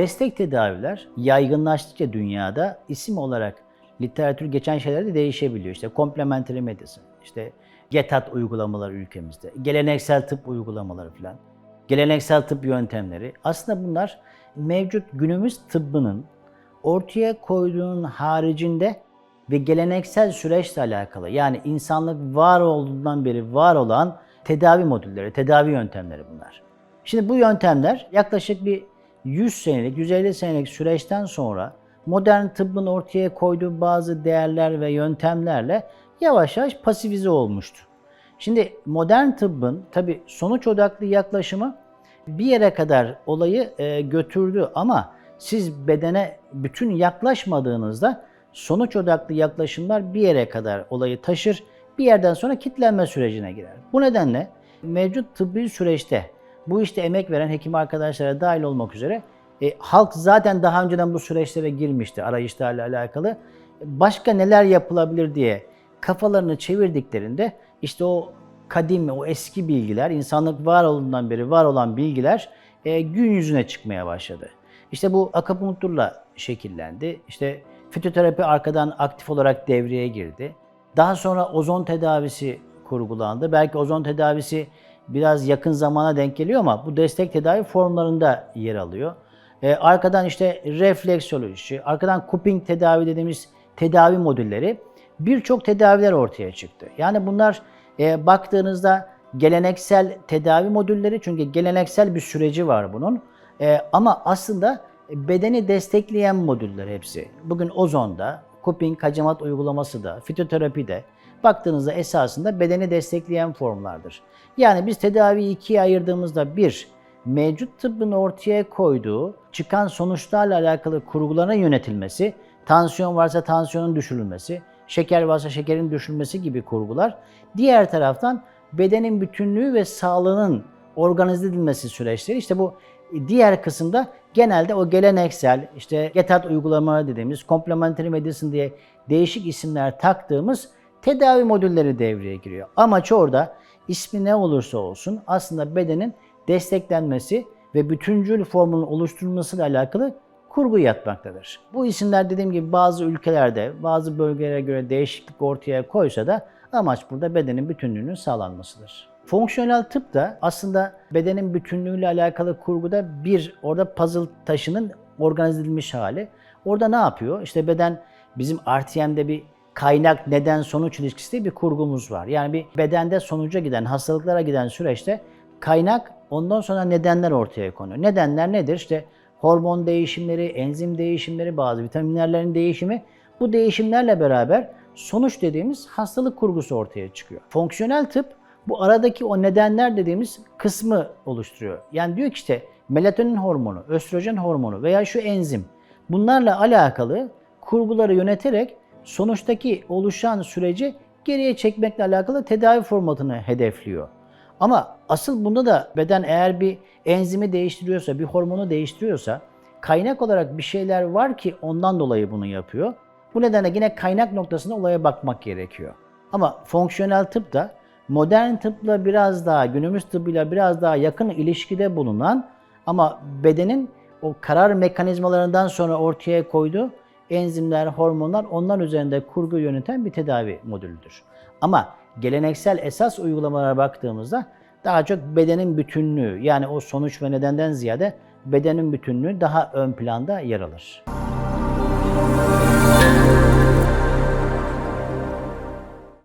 Destek tedaviler yaygınlaştıkça dünyada isim olarak literatür geçen şeyler de değişebiliyor. İşte complementary medicine, işte GETAT uygulamaları ülkemizde, geleneksel tıp uygulamaları falan, geleneksel tıp yöntemleri. Aslında bunlar mevcut günümüz tıbbının ortaya koyduğunun haricinde ve geleneksel süreçle alakalı yani insanlık var olduğundan beri var olan tedavi modülleri, tedavi yöntemleri bunlar. Şimdi bu yöntemler yaklaşık bir 100 senelik, 150 senelik süreçten sonra modern tıbbın ortaya koyduğu bazı değerler ve yöntemlerle yavaş yavaş pasifize olmuştu. Şimdi modern tıbbın tabi sonuç odaklı yaklaşımı bir yere kadar olayı e, götürdü ama siz bedene bütün yaklaşmadığınızda sonuç odaklı yaklaşımlar bir yere kadar olayı taşır, bir yerden sonra kitlenme sürecine girer. Bu nedenle mevcut tıbbi süreçte bu işte emek veren hekim arkadaşlara dahil olmak üzere e, halk zaten daha önceden bu süreçlere girmişti arayışlarla alakalı. Başka neler yapılabilir diye kafalarını çevirdiklerinde işte o kadim, o eski bilgiler, insanlık var olduğundan beri var olan bilgiler e, gün yüzüne çıkmaya başladı. İşte bu akupunkturla şekillendi. İşte fitoterapi arkadan aktif olarak devreye girdi. Daha sonra ozon tedavisi kurgulandı. Belki ozon tedavisi biraz yakın zamana denk geliyor ama bu destek tedavi formlarında yer alıyor. Ee, arkadan işte refleksoloji, arkadan cupping tedavi dediğimiz tedavi modülleri birçok tedaviler ortaya çıktı. Yani bunlar e, baktığınızda geleneksel tedavi modülleri çünkü geleneksel bir süreci var bunun. E, ama aslında bedeni destekleyen modüller hepsi. Bugün ozonda, cupping kacamat uygulaması da, fitoterapi de baktığınızda esasında bedeni destekleyen formlardır. Yani biz tedaviyi ikiye ayırdığımızda bir, mevcut tıbbın ortaya koyduğu çıkan sonuçlarla alakalı kurguların yönetilmesi, tansiyon varsa tansiyonun düşürülmesi, şeker varsa şekerin düşürülmesi gibi kurgular. Diğer taraftan bedenin bütünlüğü ve sağlığının organize edilmesi süreçleri. İşte bu diğer kısımda genelde o geleneksel, işte GETAT uygulamaları dediğimiz, complementary medicine diye değişik isimler taktığımız tedavi modülleri devreye giriyor. Amaç orada ismi ne olursa olsun aslında bedenin desteklenmesi ve bütüncül formunun oluşturulmasıyla alakalı kurgu yatmaktadır. Bu isimler dediğim gibi bazı ülkelerde, bazı bölgelere göre değişiklik ortaya koysa da amaç burada bedenin bütünlüğünün sağlanmasıdır. Fonksiyonel tıp da aslında bedenin bütünlüğüyle alakalı kurguda bir orada puzzle taşının organize edilmiş hali. Orada ne yapıyor? İşte beden bizim RTM'de bir kaynak neden sonuç ilişkisi diye bir kurgumuz var. Yani bir bedende sonuca giden, hastalıklara giden süreçte kaynak ondan sonra nedenler ortaya konuyor. Nedenler nedir? İşte hormon değişimleri, enzim değişimleri, bazı vitaminlerin değişimi. Bu değişimlerle beraber sonuç dediğimiz hastalık kurgusu ortaya çıkıyor. Fonksiyonel tıp bu aradaki o nedenler dediğimiz kısmı oluşturuyor. Yani diyor ki işte melatonin hormonu, östrojen hormonu veya şu enzim bunlarla alakalı kurguları yöneterek sonuçtaki oluşan süreci geriye çekmekle alakalı tedavi formatını hedefliyor. Ama asıl bunda da beden eğer bir enzimi değiştiriyorsa, bir hormonu değiştiriyorsa kaynak olarak bir şeyler var ki ondan dolayı bunu yapıyor. Bu nedenle yine kaynak noktasına olaya bakmak gerekiyor. Ama fonksiyonel tıp da modern tıpla biraz daha, günümüz tıbbıyla biraz daha yakın ilişkide bulunan ama bedenin o karar mekanizmalarından sonra ortaya koyduğu enzimler, hormonlar onlar üzerinde kurgu yöneten bir tedavi modülüdür. Ama geleneksel esas uygulamalara baktığımızda daha çok bedenin bütünlüğü yani o sonuç ve nedenden ziyade bedenin bütünlüğü daha ön planda yer alır.